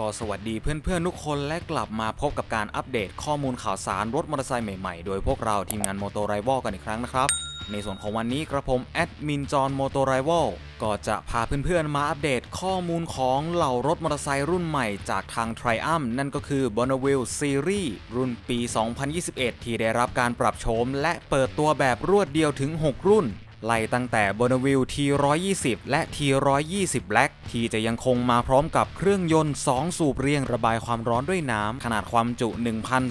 ก็สวัสดีเพื่อนๆทุกคนและกลับมาพบกับการอัปเดตข้อมูลข่าวสารรถมอเตอร์ไซค์ใหม่ๆ โดยพวกเราทีมงานโมโตไรวอลกันอีกครั้งนะครับ ในส่วนของวันนี้กระผมแอดมินจอนโมโตไรวอลก็จะพาเพื่อนๆมาอัปเดตข้อมูลของเหล่ารถมอเตอร์ไซค์รุ่นใหม่จากทาง Triumph นั่นก็คือ Bonneville Series รุ่นปี 2021 ที่ได้รับการปรับโฉมและเปิดตัวแบบรวดเดียวถึง 6 รุ่น ไล่ตั้งแต่ Bonneville T120 และ T120 Black ที่จะยังคงมาพร้อมกับเครื่องยนต์ 2 สูบเรียงระบายความร้อนด้วยน้ำ ขนาดความจุ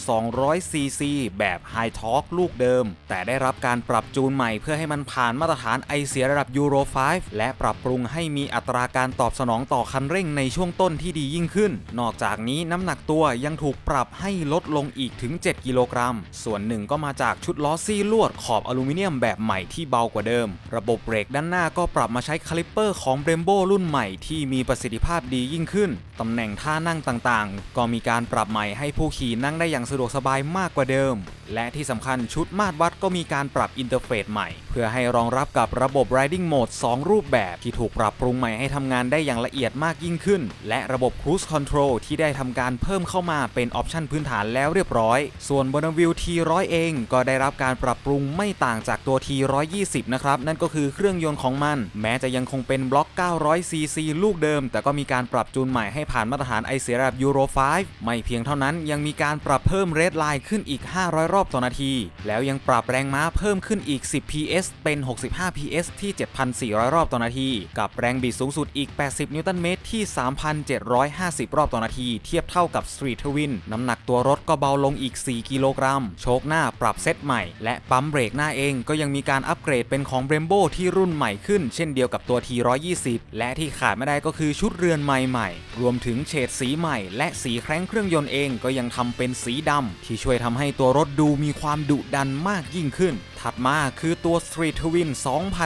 1,200 ซีซี แบบ High Torque ลูกเดิม แต่ได้รับการปรับจูนใหม่เพื่อให้มันผ่านมาตรฐานไอเสียระดับ Euro 5และปรับปรุงให้มีอัตราการตอบสนองต่อคันเร่งในช่วงต้นที่ดียิ่งขึ้น นอกจากนี้น้ำหนักตัวยังถูกปรับให้ลดลงอีกถึง 7 กิโลกรัม ส่วนหนึ่งก็มาจากชุดล้อซี่ลวดขอบอลูมิเนียมแบบใหม่ที่เบากว่าเดิมระบบเบรกด้านหน้าก็ปรับมาใช้คาลิปเปอร์ของเบรมโบรุ่นใหม่ที่มีประสิทธิภาพดียิ่งขึ้น ตำแหน่งท่านั่งต่างๆ ก็มีการปรับใหม่ให้ผู้ขี่นั่งได้อย่างสะดวกสบายมากกว่าเดิม และที่สำคัญชุดมาตรวัดก็มีการปรับอินเทอร์เฟซใหม่ เพื่อให้รองรับกับระบบ Riding Mode 2 รูปแบบที่ถูกปรับปรุงใหม่ให้ทำงานได้อย่างละเอียดมากยิ่งขึ้น และระบบ Cruise Control ที่ได้ทำการเพิ่มเข้ามาเป็นออปชันพื้นฐานแล้วเรียบร้อย ส่วน Bonneville T100 เองก็ได้รับการปรับปรุงไม่ต่างจากตัว T120 นะครับ นั่นก็คือเครื่องยนต์ของมัน แม้จะยังคงเป็นบล็อก 900cc ลูกเดิม แต่ก็มีการปรับจูนใหม่ให้ผ่านมาตรฐานไอเสียระดับ Euro 5ไม่เพียงเท่านั้นยังมีการปรับเพิ่มเรดไลน์ขึ้นอีก 500รอบอบต่อนาที แล้วยังปรับแรงม้าเพิ่มขึ้นอีก 10 PS เป็น 65 PS ที่ 7,400 รอบต่อนาที กับแรงบิดสูงสุดอีก 80 นิวตันเมตรที่ 3,750 รอบต่อนาที เทียบเท่ากับ Street Twin น้ำหนักตัวรถก็เบาลงอีก 4 กิโลกรัม โชคหน้าปรับเซตใหม่ และปั๊มเบรกหน้าเองก็ยังมีการอัปเกรดเป็นของ Brembo ที่รุ่นใหม่ขึ้น เช่นเดียวกับตัว T120 และที่ขาดไม่ได้ก็คือชุดเรือนใหม่ๆรวมถึงเฉดสีใหม่ และสีแคร้งเครื่องยนต์เองก็ยังทำเป็นสีดำที่ช่วยทำให้ตัวรถดูมีความดุดันมากยิ่งขึ้น ถัดมาคือตัว Street Twin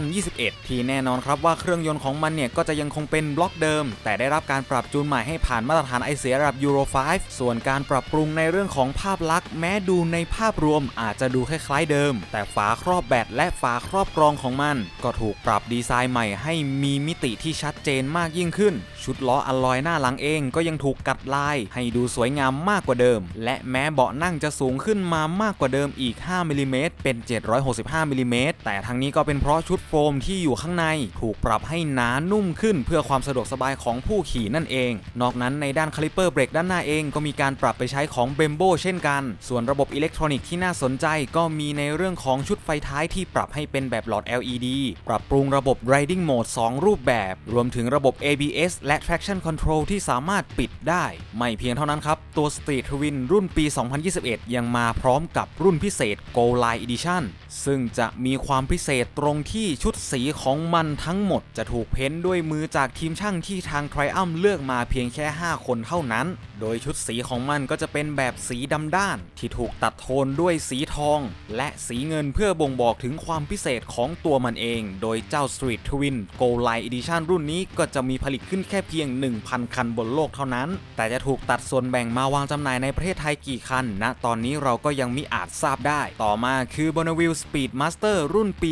2021 ที่แน่นอนครับว่าเครื่องยนต์ของมันเนี่ย ก็จะยังคงเป็นบล็อกเดิม แต่ได้รับการปรับจูนใหม่ให้ผ่านมาตรฐานไอเสียระดับ Euro 5ส่วนการปรับปรุงในเรื่องของภาพลักษณ์ แม้ดูในภาพรวมอาจจะดูคล้ายๆเดิม แต่ฝาครอบแบตและฝาครอบกรองของมัน ก็ถูกปรับดีไซน์ใหม่ให้มีมิติที่ชัดเจนมากยิ่งขึ้น ชุดล้ออลลอยหน้าหลังเองก็ยังถูกกัดลาย ให้ดูสวยงามมากกว่าเดิม และแม้เบาะนั่งจะสูงขึ้นมามากกว่าเดิมอีก 5มิลิเมตรเป็น7 6 765มิลิเมตรแต่ทั้งนี้ก็เป็นเพราะชุดโฟมที่อยู่ข้างในถูกปรับให้หนานุ่มขึ้น เพื่อความสะดวกสบายของผู้ขี่นั่นเอง นอกนั้นในด้านคาลิปเปอร์เบรกด้านหน้าเองก็มีการปรับไปใช้ของเบมโบเช่นกัน ส่วนระบบอิเล็กทรอนิกส์ที่น่าสนใจก็มีในเรื่องของชุดไฟท้ายที่ปรับให้เป็นแบบหลอด LED ปรับปรุงระบบ Riding Mode 2 รูปแบบ รวมถึงระบบ ABS และ Traction Control ที่สามารถปิดได้ ไม่เพียงเท่านั้นครับ ตัว Street Twin รุ่นปี 2021 ยังมาพร้อมกับรุ่นพิเศษ Go Line Edition ซึ่งจะมีความพิเศษตรงที่ชุดสีของมันทั้งหมดจะถูกเพ้นด้วยมือจากทีมช่างที่ทาง Triumph เลือกมาเพียงแค่ 5 คนเท่านั้น โดยชุดสีของมันก็จะเป็นแบบสีดำด้าน ที่ถูกตัดโทนด้วยสีทอง และสีเงินเพื่อบ่งบอกถึงความพิเศษของตัวมันเอง โดยเจ้า Street Twin Go Line Edition รุ่นนี้ก็จะมีผลิตขึ้นแค่เพียง 1,000 คันบนโลกเท่านั้น แต่จะถูกตัดส่วนแบ่งมาวางจำหน่ายในประเทศไทยกี่คันณตอนนี้เราก็ยังมิอาจทราบได้ ต่อมาคือบนวิล Speedmaster รุ่นปี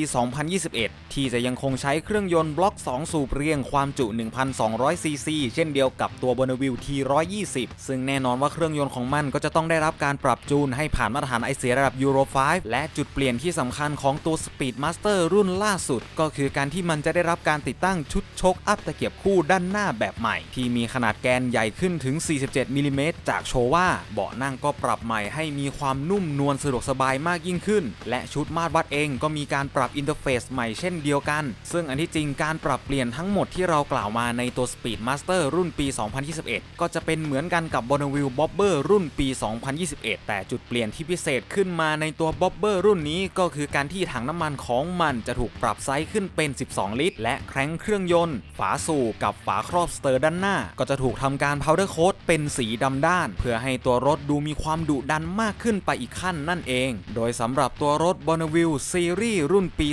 2021 ที่จะยังคงใช้เครื่องยนต์บล็อก 2 สูบเรียงความจุ 1,200 ซีซี เช่นเดียวกับตัว Bonneville T120 ซึ่งแน่นอนว่าเครื่องยนต์ของมันก็จะต้องได้รับการปรับจูนให้ผ่านมาตรฐานไอเสียระดับ Euro 5และจุดเปลี่ยนที่สำคัญของตัว Speedmaster รุ่นล่าสุด ก็คือการที่มันจะได้รับการติดตั้งชุดชกอัพตะเกียบคู่ด้านหน้าแบบใหม่ ที่มีขนาดแกนใหญ่ขึ้นถึง 47มิลิเมตรจากโชว่าเบาะนั่งก็ปรับใหม่ให้มีความนุ่มนวลสะดวกสบายมากยิ่งขึ้น และชุดมาตรวัดเองก็มีการปรับอินเทอร์เฟซใหม่เช่นเดียวกัน ซึ่งอันที่จริงการปรับเปลี่ยนทั้งหมดที่เรากล่าวมาในตัว Speedmaster รุ่นปี 2021 ก็จะเป็นเหมือนกันกับ Bonneville Bobber รุ่นปี 2021 แต่จุดเปลี่ยนที่พิเศษขึ้นมาในตัว Bobber รุ่นนี้ก็คือการที่ถังน้ำมันของมันจะถูกปรับไซส์ขึ้นเป็น 12 ลิตร และแคร้งเครื่องยนต์ ฝาสูบกับฝาครอบสเตอร์ด้านหน้า ก็จะถูกทำการ powder coat เป็นสีดำด้าน เพื่อให้ตัวรถดูมีความดุดันมากขึ้นไปอีกขั้นนั่นเอง โดยสำหรับตัวรถ b o n n e วิลซีรีส์รุ่นปี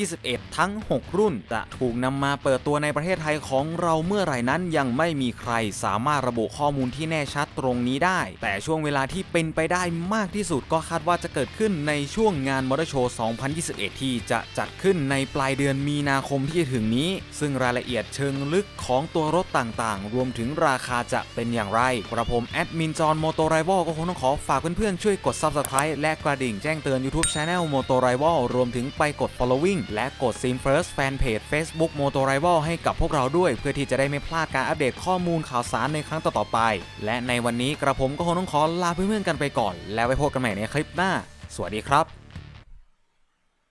2021 ทั้ง 6 รุ่น จะถูกนำมาเปิดตัวในประเทศไทยของเราเมื่อไหร่นั้นยังไม่มีใครสามารถระบุข้อมูลที่แน่ชัดตรงนี้ได้ แต่ช่วงเวลาที่เป็นไปได้มากที่สุดก็คาดว่าจะเกิดขึ้นในช่วงงานมอเตอร์โชว์ 2021 ที่จะจัดขึ้นในปลายเดือนมีนาคมที่ถึงนี้ ซึ่งรายละเอียดเชิงลึกของตัวรถต่างๆ รวมถึงราคาจะเป็นอย่างไร กระผมแอดมินจอนโมโตไรวอลก็คงต้องขอฝากเพื่อนๆช่วยกด Subscribe และกระดิ่งแจ้งเตือน YouTube Channel Moto Rival รวมถึงไปกด Following และกด Sim First Fanpage Facebook Moto Rival ให้กับพวกเราด้วย เพื่อที่จะได้ไม่พลาดการอัปเดตข้อมูลข่าวสารในครั้งต่อๆไป และในวันนี้กระผมก็คงต้องขอลาเพื่อนๆกันไปก่อน แล้วไว้พบกันใหม่ในคลิปหน้า สวัสดีครับ